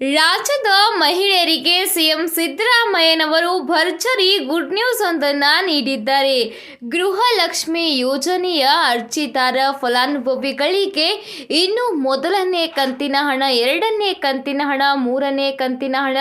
ರಾಜ್ಯದ ಮಹಿಳೆಯರಿಗೆ ಸಿಎಂ ಸಿದ್ದರಾಮಯ್ಯನವರು ಭರ್ಜರಿ ಗುಡ್ ನ್ಯೂಸ್ ಒಂದನ್ನು ನೀಡಿದ್ದಾರೆ. ಗೃಹಲಕ್ಷ್ಮಿ ಯೋಜನೆಯ ಅರ್ಜಿದಾರ ಫಲಾನುಭವಿಗಳಿಗೆ ಇನ್ನು ಮೊದಲನೇ ಕಂತಿನ ಹಣ, ಎರಡನೇ ಕಂತಿನ ಹಣ, ಮೂರನೇ ಕಂತಿನ ಹಣ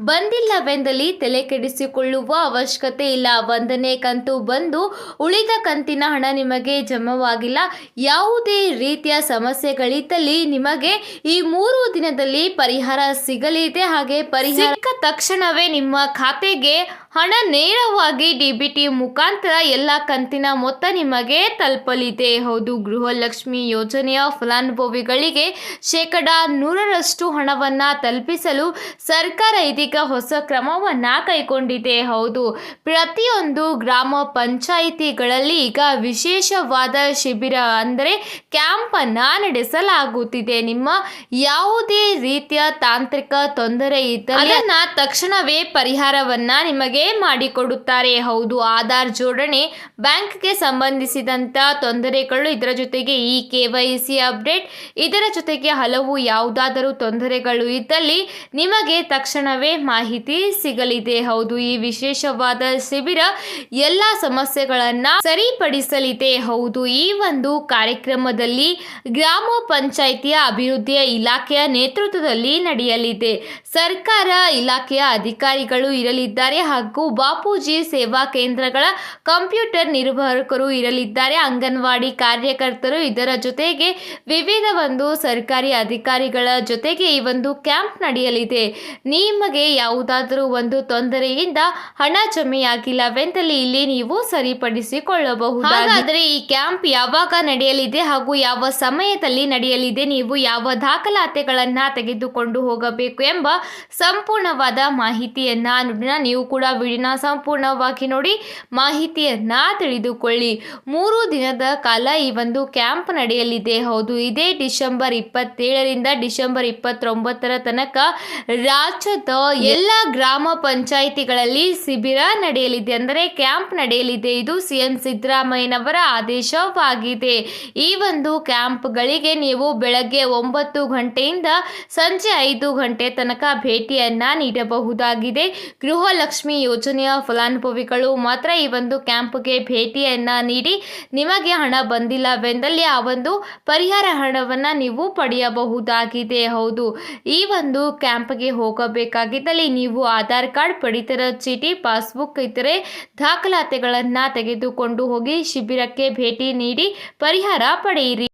ಬಂದಿಲ್ಲವೆಂದಲ್ಲಿ ತಲೆ ಕೆಡಿಸಿಕೊಳ್ಳುವ ಅವಶ್ಯಕತೆ ಇಲ್ಲ. ಒಂದನೇ ಕಂತು ಬಂದು ಉಳಿದ ಕಂತಿನ ಹಣ ನಿಮಗೆ ಜಮವಾಗಿಲ್ಲ. ಯಾವುದೇ ರೀತಿಯ ಸಮಸ್ಯೆಗಳಿದ್ದಲ್ಲಿ ನಿಮಗೆ ಈ ಮೂರು ದಿನದಲ್ಲಿ ಪರಿಹಾರ ಸಿಗಲಿದೆ. ಹಾಗೆ ಪರಿಹಾರ ತಕ್ಷಣವೇ ನಿಮ್ಮ ಖಾತೆಗೆ ಹಣ ನೇರವಾಗಿ ಡಿಬಿಟಿ ಮುಖಾಂತರ ಎಲ್ಲ ಕಂತಿನ ಮೊತ್ತ ನಿಮಗೆ ತಲುಪಲಿದೆ. ಹೌದು, ಗೃಹಲಕ್ಷ್ಮಿ ಯೋಜನೆಯ ಫಲಾನುಭವಿಗಳಿಗೆ ಶೇಕಡ ನೂರರಷ್ಟು ಹಣವನ್ನ ತಲುಪಿಸಲು ಸರ್ಕಾರ ಇದೀಗ ಹೊಸ ಕ್ರಮವನ್ನ ಕೈಗೊಂಡಿದೆ. ಹೌದು, ಪ್ರತಿಯೊಂದು ಗ್ರಾಮ ಪಂಚಾಯಿತಿಗಳಲ್ಲಿ ಈಗ ವಿಶೇಷವಾದ ಶಿಬಿರ ಅಂದರೆ ಕ್ಯಾಂಪ್ ಅನ್ನ ನಡೆಸಲಾಗುತ್ತಿದೆ. ನಿಮ್ಮ ಯಾವುದೇ ರೀತಿಯ ತಾಂತ್ರಿಕ ತೊಂದರೆ ಇದ್ದರೆ ಅದನ್ನ ತಕ್ಷಣವೇ ಪರಿಹಾರವನ್ನ ನಿಮಗೆ ಮಾಡಿಕೊಡುತ್ತಾರೆ. ಹೌದು, ಆಧಾರ್ ಜೋಡಣೆ ಬ್ಯಾಂಕ್ಗೆ ಸಂಬಂಧಿಸಿದಂತ ತೊಂದರೆಗಳು ಇದರ ಜೊತೆಗೆ ಈ ಕೆ ವೈ ಸಿ ಅಪ್ಡೇಟ್, ಇದರ ಜೊತೆಗೆ ಹಲವು ಯಾವುದಾದರೂ ತೊಂದರೆಗಳು ಇದ್ದಲ್ಲಿ ನಿಮಗೆ ತಕ್ಷಣವೇ ಮಾಹಿತಿ ಸಿಗಲಿದೆ. ಹೌದು, ಈ ವಿಶೇಷವಾದ ಶಿಬಿರ ಎಲ್ಲ ಸಮಸ್ಯೆಗಳನ್ನ ಸರಿಪಡಿಸಲಿದೆ. ಹೌದು, ಈ ಒಂದು ಕಾರ್ಯಕ್ರಮದಲ್ಲಿ ಗ್ರಾಮ ಪಂಚಾಯಿತಿಯ ಅಭಿವೃದ್ಧಿಯ ಇಲಾಖೆಯ ನೇತೃತ್ವದಲ್ಲಿ ನಡೆಯಲಿದೆ ಸರ್ಕಾರ, ಇಲಾಖೆಯ ಅಧಿಕಾರಿಗಳು ಇರಲಿದ್ದಾರೆ ಹಾಗೂ ಬಾಪೂಜಿ ಸೇವಾ ಕೇಂದ್ರಗಳ ಕಂಪ್ಯೂಟರ್ ನಿರ್ವಾಹಕರು ಇರಲಿದ್ದಾರೆ. ಅಂಗನವಾಡಿ ಕಾರ್ಯಕರ್ತರು ಇದರ ಜೊತೆಗೆ ವಿವಿಧ ಒಂದು ಸರ್ಕಾರಿ ಅಧಿಕಾರಿಗಳ ಜೊತೆಗೆ ಈ ಒಂದು ಕ್ಯಾಂಪ್ ನಡೆಯಲಿದೆ. ನಿಮಗೆ ಯಾವುದಾದರೂ ಒಂದು ತೊಂದರೆಯಿಂದ ಹಣ ಜಮೆಯಾಗಿಲ್ಲವೆಂದಲ್ಲಿ ಇಲ್ಲಿ ನೀವು ಸರಿಪಡಿಸಿಕೊಳ್ಳಬಹುದು. ಹಾಗಾದರೆ ಈ ಕ್ಯಾಂಪ್ ಯಾವಾಗ ನಡೆಯಲಿದೆ ಹಾಗೂ ಯಾವ ಸಮಯದಲ್ಲಿ ನಡೆಯಲಿದೆ? ನೀವು ಯಾವ ದಾಖಲಾತಿಗಳನ್ನ ತೆಗೆದುಕೊಂಡು ಹೋಗಬೇಕು ಎಂಬ ಸಂಪೂರ್ಣವಾದ ಮಾಹಿತಿಯನ್ನು ನೀವು ಕೂಡ ವಿಡಿಯೋನ ಸಂಪೂರ್ಣವಾಗಿ ನೋಡಿ ಮಾಹಿತಿಯನ್ನು ತಿಳಿದುಕೊಳ್ಳಿ. ಮೂರು ದಿನದ ಕಾಲ ಈ ಒಂದು ಕ್ಯಾಂಪ್ ನಡೆಯಲಿದೆ. ಹೌದು, ಇದೇ ಡಿಸೆಂಬರ್ ಇಪ್ಪತ್ತೇಳರಿಂದ ಡಿಸೆಂಬರ್ ಇಪ್ಪತ್ತೊಂಬತ್ತರ ತನಕ ರಾಜ್ಯದ ಎಲ್ಲ ಗ್ರಾಮ ಪಂಚಾಯಿತಿಗಳಲ್ಲಿ ಶಿಬಿರ ನಡೆಯಲಿದೆ. ಅಂದರೆ ಕ್ಯಾಂಪ್ ನಡೆಯಲಿದೆ. ಇದು ಸಿಎಂ ಸಿದ್ದರಾಮಯ್ಯನವರ ಆದೇಶವಾಗಿದೆ. ಈ ಒಂದು ಕ್ಯಾಂಪ್ಗಳಿಗೆ ನೀವು ಬೆಳಗ್ಗೆ ಒಂಬತ್ತು ಗಂಟೆಯಿಂದ ಸಂಜೆ ಐದು ಗಂಟೆ ತನಕ ಭೇಟಿಯನ್ನ ನೀಡಬಹುದಾಗಿದೆ. ಗೃಹಲಕ್ಷ್ಮಿ ಯೋಜನೆಯ ಫಲಾನುಭವಿಗಳು ಮಾತ್ರ ಈ ಒಂದು ಕ್ಯಾಂಪ್ಗೆ ಭೇಟಿಯನ್ನ ನೀಡಿ ನಿಮಗೆ ಹಣ ಬಂದಿಲ್ಲವೆಂದಲ್ಲಿ ಆ ಒಂದು ಪರಿಹಾರ ಹಣವನ್ನು ನೀವು ಪಡೆಯಬಹುದಾಗಿದೆ. ಹೌದು, ಈ ಒಂದು ಕ್ಯಾಂಪ್ಗೆ ಹೋಗಬೇಕಾಗಿದ್ದಲ್ಲಿ ನೀವು ಆಧಾರ್ ಕಾರ್ಡ್, ಪಡಿತರ ಚೀಟಿ, ಪಾಸ್ಬುಕ್ ಇತರೆ ದಾಖಲಾತಿಗಳನ್ನು ತೆಗೆದುಕೊಂಡು ಹೋಗಿ ಶಿಬಿರಕ್ಕೆ ಭೇಟಿ ನೀಡಿ ಪರಿಹಾರ ಪಡೆಯಿರಿ.